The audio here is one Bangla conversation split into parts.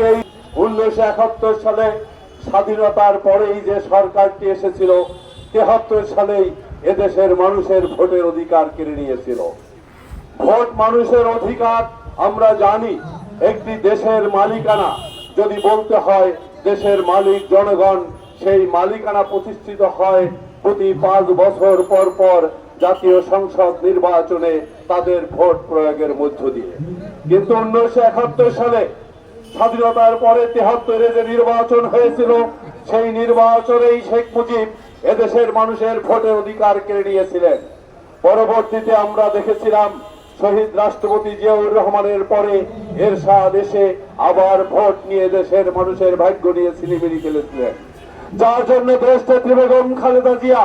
আজকে উনিশশো সালে স্বাধীনতার পরেই যে সরকারটি এসেছিল, তেহাত্তর সালেই এদেশের মানুষের ভোটের অধিকার কেড়ে নিয়েছিল। ভোট মানুষের অধিকার, আমরা জানি একটি দেশের মালিকানা, যদি বলতে হয় দেশের মালিক জনগণ, সেই মালিকানা প্রতিষ্ঠিত হয় প্রতি পাঁচ বছর পর পর জাতীয় সংসদ নির্বাচনে তাদের ভোট প্রয়োগের মধ্য দিয়ে। কিন্তু উনিশশো একাত্তর সালে স্বাধীনতার পরে তেহাত্তরে যে নির্বাচন হয়েছিল, সেই নির্বাচনেই শেখ মুজিব এদেশের মানুষের ভোটের অধিকার কেড়ে নিয়েছিলেন। পরবর্তীতে আমরা দেখেছিলাম, শহীদ রাষ্ট্রপতি জিয়াউর রহমানের পরে এরশাদ এসে আবার ভোট নিয়ে দেশের মানুষের ভাগ্য নিয়ে সিলিমিলি খেলেছিলেন। যার জন্য দেশ নেত্রী বেগম খালেদা জিয়া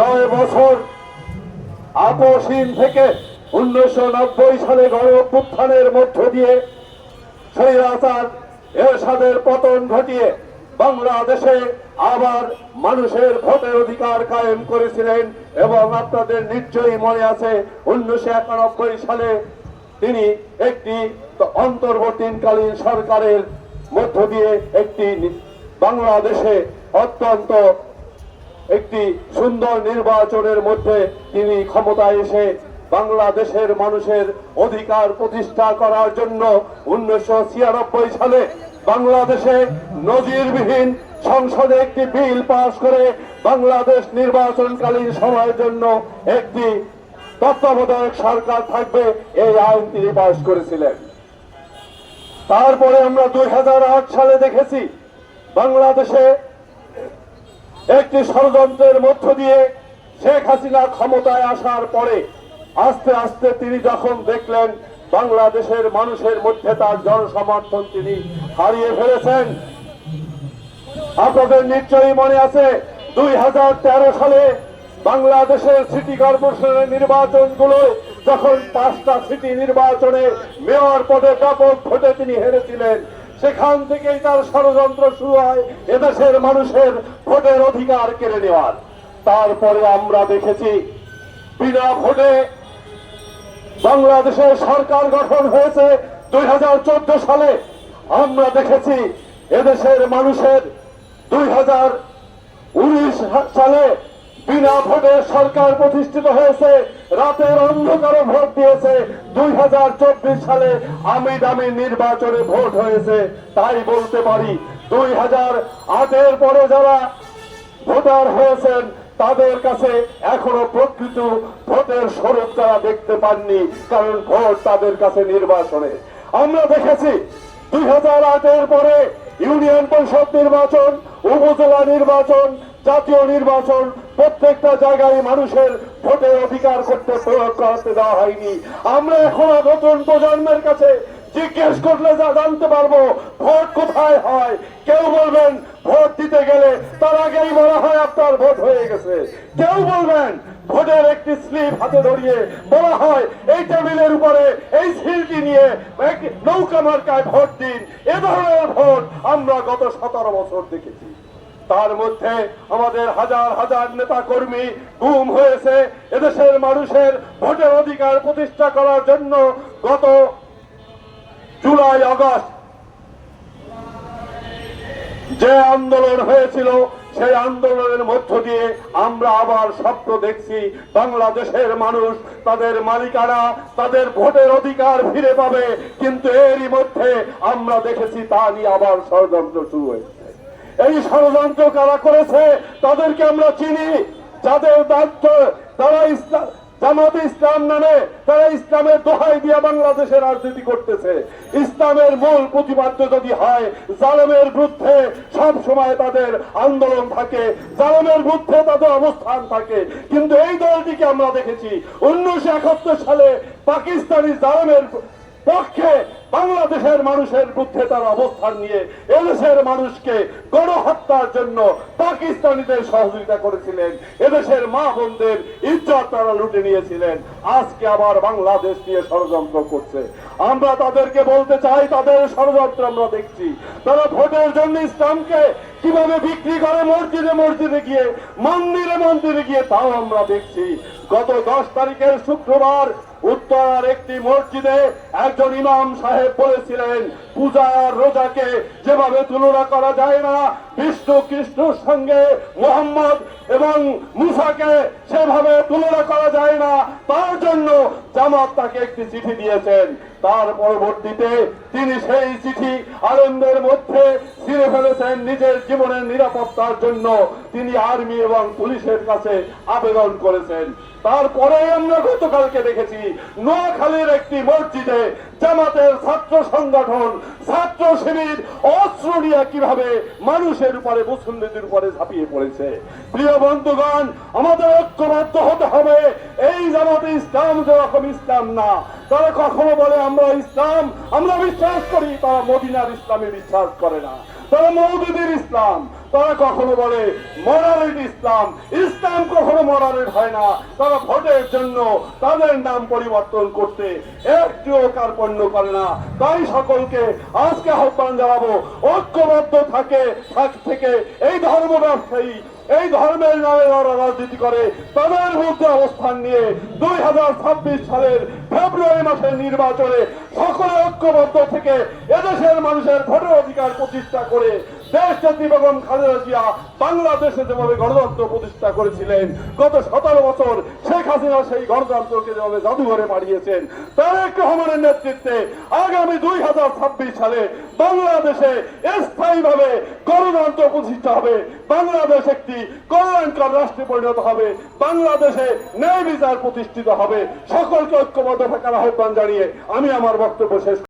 নয় বছর আপোষহীন থেকে উনিশশো নব্বই সালে গণ অভ্যুত্থানের মধ্য দিয়ে স্বৈরাচার এরশাদের পতন ঘটিয়ে বাংলাদেশে আবার মানুষের ভোটের অধিকার কায়েম করেছিলেন এবং আপনাদের নিশ্চয়ই মনে আছে উনিশশো একানব্বই সালে তিনি একটি অন্তর্বর্তীকালীন সরকারের মধ্য দিয়ে একটি বাংলাদেশে অত্যন্ত একটি সুন্দর নির্বাচনের মধ্যে তিনি ক্ষমতায় এসে বাংলাদেশের মানুষের অধিকার প্রতিষ্ঠা করার জন্য উনিশশো ছিয়ানব্বই সালে বাংলাদেশে নজিরবিহীন সংসদে একটি বিল পাস করে বাংলাদেশ নির্বাচনকালীন সময়ের জন্য একটি তত্ত্বাবধায়ক সরকার থাকবে এই আইন তিনি পাস করেছিলেন। তারপরে আমরা দুই হাজার আট সালে দেখেছি বাংলাদেশে একটি ষড়যন্ত্রের মধ্য দিয়ে শেখ হাসিনা ক্ষমতায় আসার পরে আস্তে আস্তে তিনি যখন দেখলেন বাংলাদেশের মানুষের মধ্যে তার জনসমর্থন তিনি হারিয়ে ফেলেছেন। আপনাদের নিশ্চয়ই মনে আছে, দুই সালে বাংলাদেশের সিটি কর্পোরেশনের নির্বাচনগুলো, যখন পাঁচটা সিটি নির্বাচনে মেয়র পদে ব্যাপক ভোটে তিনি হেরেছিলেন, সেখান থেকেই তার ষড়যন্ত্র শুরু হয় এদেশের মানুষের ভোটের অধিকার কেড়ে নেওয়ার। তারপরে আমরা দেখেছি, বিনা ভোটে বাংলাদেশের সরকার গঠন হয়েছে দুই হাজার চোদ্দ সালে। আমরা দেখেছি এদেশের মানুষের দুই সালে বিনা ভোটে সরকার প্রতিষ্ঠিত হয়েছে, রাতের অন্ধকারে ভোট দিয়েছে। দুই হাজার চব্বিশ সালে আমি দামি নির্বাচনে ভোট হয়েছে, তাই বলতে পারি। দুই হাজার আটের পরে যারা ভোটার হয়েছেন তাদের কাছে এখনও প্রকৃত ভোটের স্বরূপ তারা দেখতে পাননি, কারণ ভোট তাদের কাছে নির্বাচনে আমরা দেখেছি দুই হাজার আটের পরে ইউনিয়ন পরিষদ নির্বাচন, উপজেলা নির্বাচন, জাতীয় নির্বাচন, প্রত্যেকটা জায়গায় মানুষের ভোটের অধিকার করতে প্রয়োগ করাতে দেওয়া হয়নি। আমরা এখনও নতুন প্রজন্মের কাছে জিজ্ঞেস করলে যা জানতে পারব, ভোট কোথায় হয়? কেউ বলবেন, ভোট দিতে গেলে তার আগেই বলা হয় আপনার ভোট হয়ে গেছে। কেউ বলবেন, ভোটের একটি স্লিপ হাতে ধরিয়ে বলা হয়, এই টেবিলের উপরে, এই সিলটি নিয়ে নৌকা মার্কায় ভোট দিন। এ ধরনের ভোট আমরা গত সতেরো বছর দেখেছি। তার মধ্যে আমাদের হাজার হাজার নেতা কর্মী গুম হয়েছে। এদেশের মানুষের ভোটের অধিকার প্রতিষ্ঠা করার জন্য গত জুলাই, আগস্ট। যে আন্দোলন হয়েছিল, সেই আন্দোলনের মধ্য দিয়ে আমরা আবার স্বপ্ন দেখছি, বাংলাদেশের মানুষ তাদের মালিকানা, তাদের ভোটের অধিকার ফিরে পাবে। কিন্তু এরই মধ্যে আমরা দেখেছি, তা নিয়ে আবার ষড়যন্ত্র শুরু হয়েছে। এই ষড়যন্ত্র কারা করেছে, তাদেরকে আমরা চিনি। যাদের দায়িত্ব তারা জামাতে ইসলাম নামে, তারা ইসলামের দোহাই দিয়ে বাংলাদেশের রাজনীতি করতেছে। ইসলামের মূল প্রতিপাদ্য যদি হয়, জালেমের বিরুদ্ধে সব সময় তাদের আন্দোলন থাকে, জালেমের বিরুদ্ধে তাদের অবস্থান থাকে। কিন্তু এই দলটিকে আমরা দেখেছি, উনিশশো একাত্তর সালে পাকিস্তানি জালেমের পক্ষে বাংলাদেশের মানুষের বিরুদ্ধে তার অবস্থান নিয়ে এদেশের মানুষকে গণহত্যার জন্য পাকিস্তানিদের সহযোগিতা করেছিলেন। এদেশের মা বোনদের ইজ্জত তারা লুটে নিয়েছিলেন। আজকে আবার বাংলাদেশ নিয়ে ষড়যন্ত্র করছে। আমরা তাদেরকে বলতে চাই, তাদের ষড়যন্ত্র আমরা দেখছি। তারা ভোটের জন্য ইসলামকে কীভাবে বিক্রি করে, মসজিদে মসজিদে গিয়ে, মন্দিরে মন্দিরে গিয়ে, তাও আমরা দেখছি। গত দশ তারিখের শুক্রবার উত্তরার একটি মসজিদে একজন ইমাম সাহেব বলেছিলেন পূজা রোজাকে যেভাবে তুলনা করা যায় না, বিষ্ণু কৃষ্ণর সঙ্গে মোহাম্মদ এবং মুসাকে সেভাবে তুলনা করা যায় না। তার জন্য জামাত তাকে একটি চিঠি দিয়েছেন। তার পরবর্তীতে তিনি সেই চিঠি আনন্দের মধ্যে ছিঁড়ে ফেলেছেন নিজের জীবনের নিরাপত্তার জন্য। তিনি আর্মি এবং পুলিশের কাছে আবেদন করেছেন। তারপরে আমরা গতকালকে দেখেছি, নোয়াখালীর একটি মসজিদে জামাতের ছাত্র সংগঠন, ছাত্র শিবির অস্ত্র নিয়ে কীভাবে মানুষের উপরে মুসল্লিদের উপরে ঝাঁপিয়ে পড়েছে। প্রিয় বন্ধুগণ, আমাদের ঐক্যবদ্ধ হতে হবে। এই জামাতে ইসলাম যেরকম ইসলাম না, তারা কখনো বলে, আমরা ইসলাম, আমরা বিশ্বাস করি। তারা মদিনার ইসলামে বিশ্বাস করে না। তারা মৌদুদের ইসলাম তারা কখনো বলে মরারেট ইসলাম ইসলাম কখনো মরারেট হয় না। তারা ভোটের জন্য তাদের নাম পরিবর্তন করতে একটিও কার্পণ্য করে না। তাই সকলকে আজকে আহ্বান জানাব, ঐক্যবদ্ধ থাকে, থাক থেকে। এই ধর্ম ব্যবসায়ী, এই ধর্মের নামে যারা রাজনীতি করে, তাদের মধ্যে অবস্থান নিয়ে দুই হাজার ছাব্বিশ সালের ফেব্রুয়ারি মাসের নির্বাচনে সকলে ঐক্যবদ্ধ থেকে এদেশের মানুষের ভোটের অধিকার প্রতিষ্ঠা করে খালেদা জিয়া বাংলাদেশে যেভাবে গণতন্ত্র প্রতিষ্ঠা করেছিলেন, গত সতেরো বছর শেখ হাসিনা সেই গণতন্ত্রকে যেভাবে জাদুঘরে তারেক রহমানের নেতৃত্বে আগামী দুই হাজার ছাব্বিশ সালে বাংলাদেশে স্থায়ীভাবে গণতন্ত্র প্রতিষ্ঠা হবে, বাংলাদেশ একটি কল্যাণকর রাষ্ট্রে পরিণত হবে, বাংলাদেশে ন্যায় বিচার প্রতিষ্ঠিত হবে। সকলকে ঐক্যবদ্ধ থাকার আহ্বান জানিয়ে আমি আমার বক্তব্য শেষ